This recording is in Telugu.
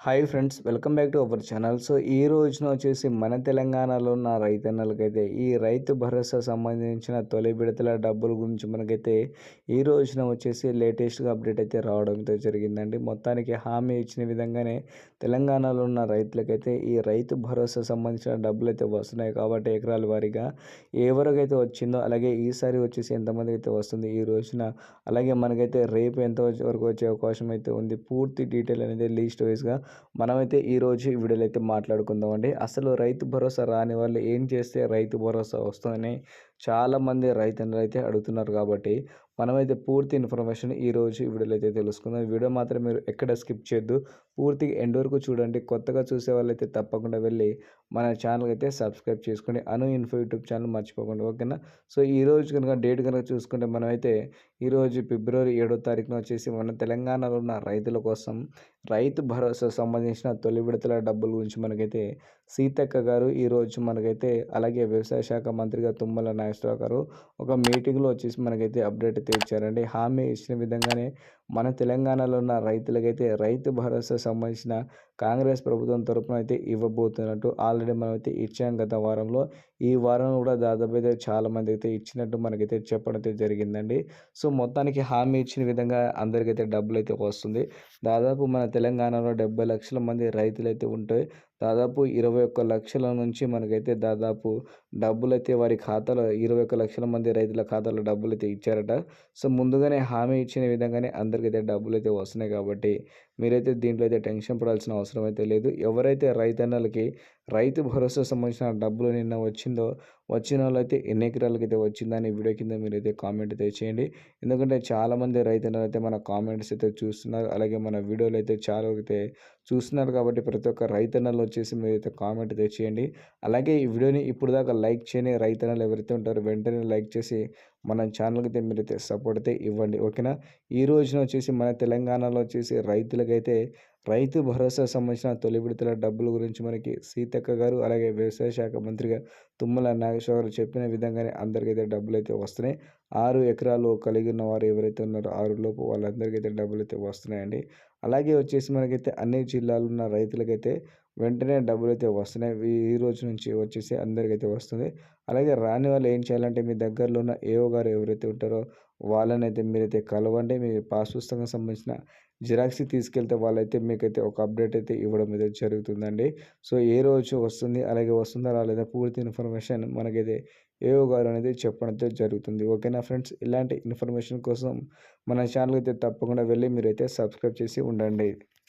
Hi friends welcome back to our channel so ఈ రోజున వచ్చేసి మన తెలంగాణలో ఉన్న రైతన్నలకైతే ఈ రైతు భరోసా సంబంధించిన తొలి విడతల డబ్బుల గురించి మనకైతే ఈ రోజున వచ్చేసి లేటెస్ట్గా అప్డేట్ అయితే రావడంతో జరిగిందండి. మొత్తానికి హామీ ఇచ్చిన విధంగానే తెలంగాణలో ఉన్న రైతులకైతే ఈ రైతు భరోసా సంబంధించిన డబ్బులు అయితే వస్తున్నాయి కాబట్టి ఎకరాల వారీగా ఎవరికైతే వచ్చిందో అలాగే ఈసారి వచ్చేసి ఎంతమంది అయితే వస్తుంది ఈ రోజున అలాగే మనకైతే రేపు ఎంత వరకు వచ్చే అవకాశం అయితే ఉంది పూర్తి డీటెయిల్ అనేది లీస్ట్ వైజ్గా మనమైతే ఈరోజు ఈ వీడియోలో అయితే మాట్లాడుకుందామండి. అసలు రైతు భరోసా రాని వాళ్ళు ఏం చేస్తే రైతు భరోసా వస్తుందని చాలామంది రైతులు అయితే అడుగుతున్నారు కాబట్టి మనమైతే పూర్తి ఇన్ఫర్మేషన్ ఈరోజు ఈ వీడియోలో అయితే తెలుసుకుందాం. వీడియో మాత్రం మీరు ఎక్కడ స్కిప్ చేయొద్దు. పూర్తిగా ఎండ్ వరకు చూడండి. కొత్తగా చూసే వాళ్ళైతే తప్పకుండా వెళ్ళి మన ఛానల్ అయితే సబ్స్క్రైబ్ చేసుకోండి. అను ఇన్ఫో యూట్యూబ్ ఛానల్ మర్చిపోకండి ఓకేనా? సో ఈ రోజు కనుక డేట్ కనుక చూసుకుంటే మనమైతే ఈరోజు ఫిబ్రవరి ఏడో తారీఖున వచ్చేసి మన తెలంగాణలో ఉన్న రైతుల కోసం రైతు భరోసా సంబంధించిన తొలి విడతల డబ్బుల గురించి మనకైతే సీతక్క గారు ఈరోజు మనకైతే అలాగే వ్యవసాయ శాఖ మంత్రిగా తుమ్మల నాగేశ్వరరావు గారు ఒక మీటింగ్లో వచ్చేసి మనకైతే అప్డేట్ అయితే ఇచ్చారండి. హామీ ఇచ్చిన విధంగానే మన తెలంగాణలో ఉన్న రైతులకైతే రైతు భరోసా సంబంధించిన కాంగ్రెస్ ప్రభుత్వం తరఫున అయితే ఇవ్వబోతున్నట్టు ఆల్రెడీ మనం అయితే ఇచ్చాం గత వారంలో. ఈ వారం కూడా దాదాపు అయితే చాలామంది అయితే ఇచ్చినట్టు మనకైతే చెప్పడం అయితే జరిగిందండి. సో మొత్తానికి హామీ ఇచ్చిన విధంగా అందరికైతే డబ్బులు అయితే వస్తుంది. దాదాపు మన తెలంగాణలో డెబ్బై లక్షల మంది రైతులు అయితే ఉంటే దాదాపు ఇరవై ఒక్క లక్షల నుంచి మనకైతే దాదాపు డబ్బులు అయితే వారి ఖాతాలో ఇరవై ఒక్క లక్షల మంది రైతుల ఖాతాలో డబ్బులు అయితే ఇచ్చారట. సో ముందుగానే హామీ ఇచ్చిన విధంగానే అయితే డబ్బులు అయితే వస్తున్నాయి కాబట్టి మీరైతే దీంట్లో అయితే టెన్షన్ పడాల్సిన అవసరం అయితే లేదు. ఎవరైతే రైతన్నలకి రైతు భరోసా సంబంధించిన డబ్బులు నిన్న వచ్చిందో వచ్చిన వాళ్ళైతే ఎన్ని ఎకరాలకి అయితే వచ్చిందని వీడియో కింద మీరైతే కామెంట్ అయితే చేయండి. ఎందుకంటే చాలామంది రైతన్నలు అయితే మన కామెంట్స్ అయితే చూస్తున్నారు. అలాగే మన వీడియోలు అయితే చాలా అయితే చూస్తున్నారు కాబట్టి ప్రతి ఒక్క రైతన్నలు వచ్చేసి మీరైతే కామెంట్ అయితే చేయండి. అలాగే ఈ వీడియోని ఇప్పుడు దాకా లైక్ చేయని రైతన్నలు ఎవరైతే ఉంటారో వెంటనే లైక్ చేసి మన ఛానల్కి అయితే మీరైతే సపోర్ట్ అయితే ఇవ్వండి. ఓకేనా? ఈ రోజున వచ్చేసి మన తెలంగాణలో వచ్చేసి రైతులకైతే రైతు భరోసా సంబంధించిన తొలి విడతల డబ్బుల గురించి మనకి సీతక్క గారు అలాగే వ్యవసాయ శాఖ మంత్రిగా తుమ్మల నాగేశ్వర గారు చెప్పిన విధంగానే అందరికైతే డబ్బులు అయితే వస్తున్నాయి. ఆరు ఎకరాలు కలిగి ఉన్న వారు ఎవరైతే ఉన్నారో ఆరు లోపు వాళ్ళందరికీ అయితే డబ్బులు అయితే వస్తున్నాయండి. అలాగే వచ్చేసి మనకైతే అన్ని జిల్లాలు ఉన్న రైతులకైతే వెంటనే డబ్బులు అయితే వస్తున్నాయి. ఈ రోజు నుంచి వచ్చేసి అందరికైతే వస్తుంది. అలాగే రాని వాళ్ళు ఏం చేయాలంటే మీ దగ్గరలో ఉన్న ఏఓ గారు ఎవరైతే ఉంటారో వాళ్ళని అయితే మీరైతే కలవండి. మీ పాస్ పుస్తకం సంబంధించిన జిరాక్స్ తీసుకెళ్తే వాళ్ళైతే మీకైతే ఒక అప్డేట్ అయితే ఇవ్వడం అయితే జరుగుతుందండి. సో ఏ రోజు వస్తుంది అలాగే వస్తుందా రాలేదా పూర్తి ఇన్ఫర్మేషన్ మనకైతే ఏఓ గారు అనేది చెప్పడంతో జరుగుతుంది. ఓకేనా ఫ్రెండ్స్? ఇలాంటి ఇన్ఫర్మేషన్ కోసం మన ఛానల్ అయితే తప్పకుండా వెళ్ళి మీరైతే సబ్స్క్రైబ్ చేసి ఉండండి.